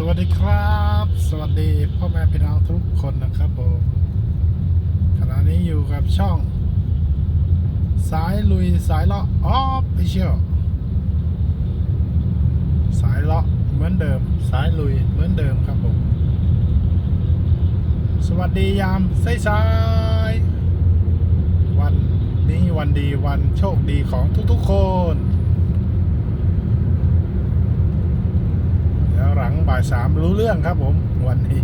สวัสดีครับ สวัสดีพ่อแม่พี่น้องทุกคนนะครับผมขณะนี้อยู่กับช่อง สายลุยสายเลาะออฟฟิเชียลสายเลาะเหมือนเดิม สายลุยเหมือนเดิมครับผมสวัสดียามสายๆวันนี้วันดีวันโชคดีของทุกๆคน แล้วหลัง บ่ายสามรู้เรื่องครับผมวันนี้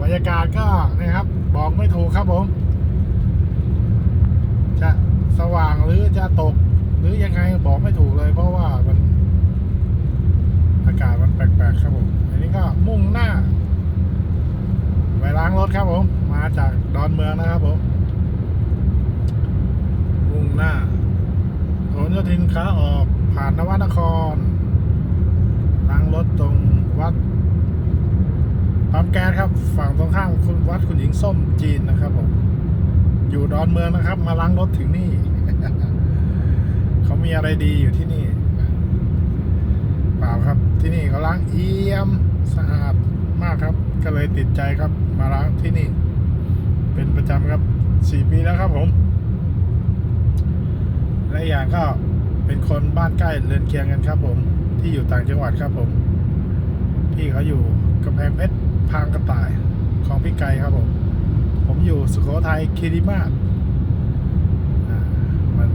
บรรยากาศก็นะครับ บอกไม่ถูกครับผม จะสว่างหรือจะตก หรือยังไงบอกไม่ถูกเลย เพราะว่ามัน อากาศมันแปลกๆครับผม อันนี้ก็มุ่งหน้าไปล้างรถครับผม มาจากดอนเมืองนะครับผม มุ่งหน้าผลโยธินขาออกผ่านนวนคร ล้างรถตรงวัดปั๊มแก๊สครับ ฝั่งตรงข้ามคุณวัดคุณห ญิงส้มจีนนะครับผมอยู่ดอนเมืองนะครับ มาล้างรถถึงนี่ เขามีอะไรดีอยู่ที่นี่เปล่าครับ ที่นี่เขาล้างเอี่ยมสะอาดมากครับ ก็เลยติดใจครับ มาล้างที่นี่ เป็นประจำครับสี่ปีแล้วครับผมและอย่างก็เป็นคนบ้านใกล้เรือนเคียงกันครับ ผม ที่อยู่ต่างจังหวัดครับผม พี่เขาอยู่กำแพงเพชรพางกระต่าย ของพี่ไก่ครับผม ผมอยู่สุโขทัยคีรีมาศอ่ามัน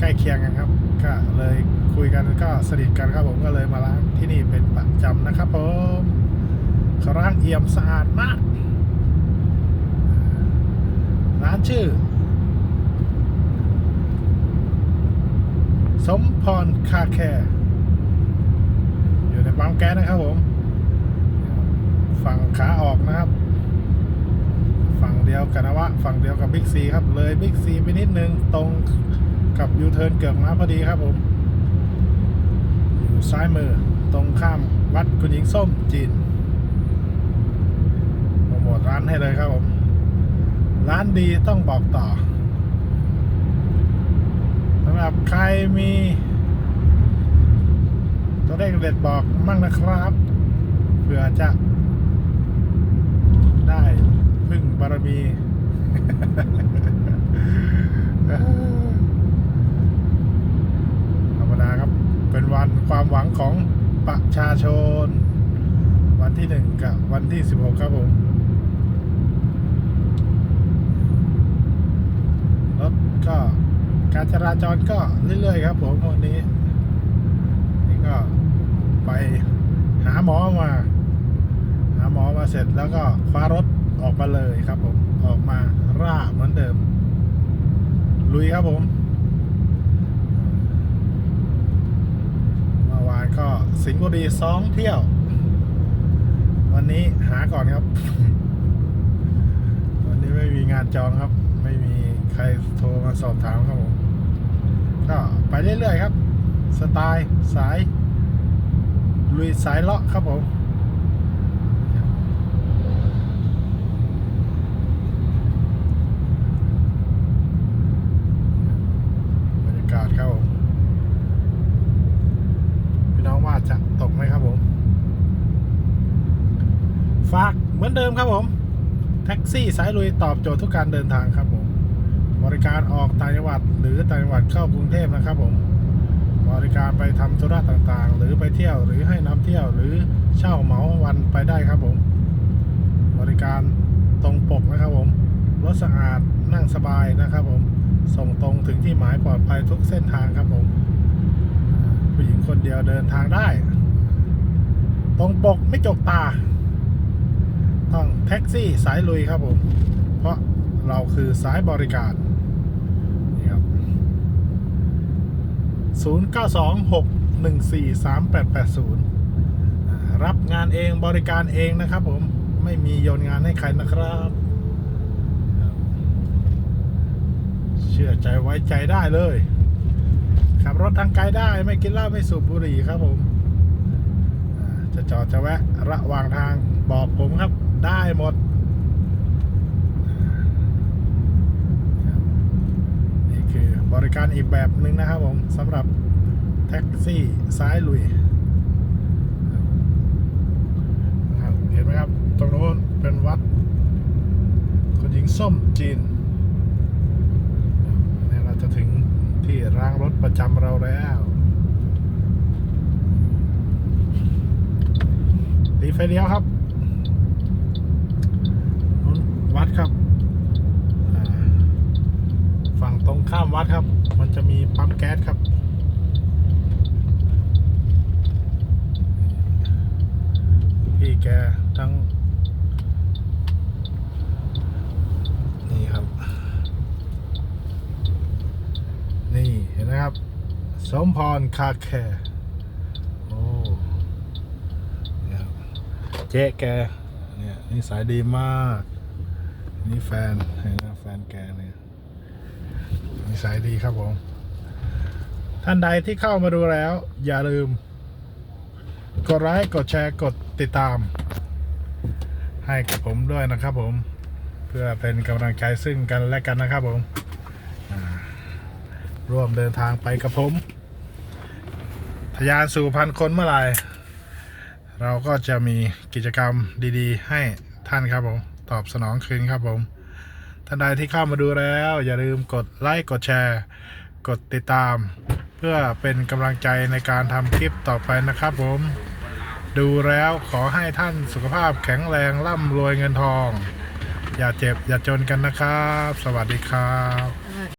ใกล้เคียงกันครับ ก็เลยคุยกันก็สนิทกันครับผมก็เลยมาล้างที่นี่เป็นประจำนะครับผมเขาล้างเอี่ยมสะอาดมาก ร้านชื่อ สมพรคาแคร์อยู่ในปั๊มแก๊สนะครับผม ขาออกนะครับ ฝั่งเดียวกันนะวะฝั่งเดียวกับบิ๊กซีครับ เลยบิ๊กซีไปนิดนึงตรงกับยูเทิร์นเกือกม้าพอดีครับผมอยู่ซ้ายมือตรงข้ามวัดคุณหญิงส้มจีนโปรโมทร้านให้เลยครับผม ร้านดีต้องบอกต่อสำหรับใครมีตัวเลขเด็ดบอกมั่งนะครับ เผื่อจะ พึ่งบารมีธรรมดาครับ เป็นวันความหวังของประชาชน วันที่หนึ่งกับวันที่สิบหกครับผมรถก็การจราจรก็เรื่อยๆครับผมวันนี้ นี่ก็ไปหาหมอมา หาหมอมาเสร็จแล้วก็คว้ารถ ออกมาเลยครับผม ออกมาร่าเหมือนเดิม ลุยครับผม เมื่อวานก็สิงห์บุรีสองเที่ยว วันนี้หาก่อนครับ วันนี้ไม่มีงานจองครับ ไม่มีใครโทรมาสอบถามครับผม ก็ไปเรื่อยๆครับ สไตล์สาย ลุยสายเลาะครับผม บรรยากาศครับผม พี่น้องว่า จะตกไหมครับผม ฝากเหมือนเดิมครับผม แท็กซี่สายลุยตอบโจทย์ทุกการเดินทางครับผม บริการออกต่างจังหวัด หรือต่างจังหวัดเข้ากรุงเทพนะครับผม บริการไปทำธุระต่างๆ หรือไปเที่ยวหรือให้นำเที่ยวหรือเช่าเหมาวันไปได้ครับผม บริการตรงปกนะครับผม รถสะอาดนั่งสบายนะครับผม ส่งตรงถึงที่หมายปลอดภัยทุกเส้นทางครับผมผู้หญิงคนเดียวเดินทางได้ ตรงปกไม่จกตา ต้องแท็กซี่สายลุยครับผม เพราะเราคือสายบริการนี่ครับ0926143880 รับงานเองบริการเองนะครับผม ไม่มีโยนงานให้ใครนะครับ เชื่อใจไว้ใจได้เลยขับรถทางไกลได้ไม่กินเหล้าไม่สูบบุหรี่ครับผม จะจอดจะแวะ ระหว่างทางบอกผมครับ ได้หมด นี่คือบริการอีกแบบหนึ่งนะครับผมสำหรับแท็กซี่ซ้ายลุยนะครับ ตรงโน้นเป็นวัดคุณหญิงส้มจีนเนี่ยเราจะถึงที่ร้างรถประจำเราแล้ว ตีไฟเลี้ยวครับนู้นวัดครับ ฝั่งตรงข้ามวัดครับ มันจะมีปั๊มแก๊สครับ พี่แกทั้ง นี่ครับ นี่เห็นไหมครับ สมพรคาแคร์โอ้เนี่ยครับเจ๊แกเนี่ยนิสัยดีมาก นี่แฟนเห็นไหมแฟนแกเนี่ยนิสัยดีครับผมท่านใดที่เข้ามาดูแล้ว อย่าลืม กดไลค์กดแชร์กดติดตาม ให้กับผมด้วยนะครับผม เพื่อเป็นกำลังใจซึ่งกันและกันนะครับผมร่วมเดินทางไปกับผมทะยานสู่พันคนเมื่อไหร่ เราก็จะมีกิจกรรมดีๆ ให้ท่านครับผม ตอบสนองคืนครับผม ท่านใดที่เข้ามาดูแล้ว อย่าลืมกดไลค์กดแชร์ กดติดตาม เพื่อเป็นกำลังใจในการทำคลิปต่อไปนะครับผม ดูแล้วขอให้ท่านสุขภาพแข็งแรงร่ำรวยเงินทอง อย่าเจ็บอย่าจนกันนะครับ สวัสดีครับ